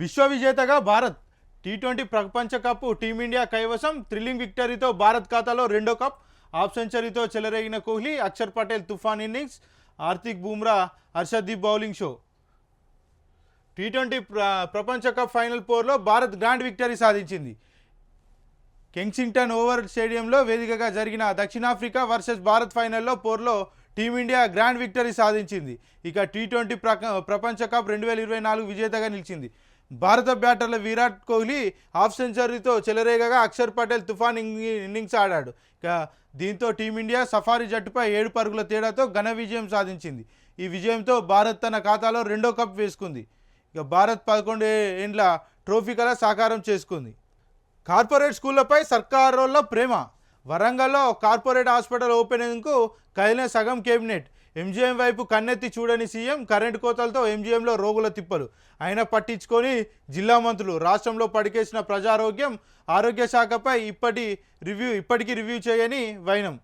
విశ్వ విజేతగా Bharat. T twenty ప్రపంచ కప్ టీమిండియా కైవసం థ్రిల్లింగ్ విక్టరీతో భారత్ ఖాతాలో రెండో కప్. హాఫ్ సెంచరీతో చెలరేగిన కోహ్లీ అక్షర్ పటేల్ తుఫాన్ innings. Hardik Bumrah Arshdeep bowling show. T twenty ప్ర ప్రపంచ కప్ ఫైనల్ పోర్లో భారత్ గ్రాండ్ విక్టరీ సాధించింది. కెంగ్సింగ్టన్ ఓవర్ స్టేడియంలో వేదికగా జరిగిన దక్షిణాఫ్రికా వర్సెస్ భారత్ ఫైనల్లో పోర్లో టీమిండియా గ్రాండ్ విక్టరీ సాధించింది. ఇక టీ ట్వంటీ ప్రక ప్రపంచ కప్ రెండు వేల ఇరవై నాలుగు విజేతగా నిలిచింది. భారత బ్యాటర్ల విరాట్ కోహ్లీ హాఫ్ సెంచరీతో చెలరేగగా అక్షర్ పటేల్ తుఫాన్ ఇన్నింగ్స్ ఆడాడు. ఇక దీంతో టీమిండియా సఫారీ జట్టుపై ఏడు పరుగుల తేడాతో ఘన విజయం సాధించింది. ఈ విజయంతో భారత్ తన ఖాతాలో రెండో కప్ వేసుకుంది. ఇక భారత్ పదకొండు ఏండ్ల ట్రోఫీ కల సాకారం చేసుకుంది. కార్పొరేట్ స్కూళ్ళపై సర్కారోళ్ళ ప్రేమ. వరంగల్లో కార్పొరేట్ హాస్పిటల్ ఓపెనింగ్కు కదిలిన సగం కేబినెట్. ఎంజీఎం వైపు కన్నెత్తి చూడని సీఎం కరెంటు కోతలతో ఎంజీఎంలో రోగుల తిప్పలు. అయినా పట్టించుకొని జిల్లా మంత్రులు రాష్ట్రంలో పడికేసిన ప్రజారోగ్యం ఆరోగ్య శాఖపై ఇప్పటి రివ్యూ ఇప్పటికీ రివ్యూ చేయని వైనం.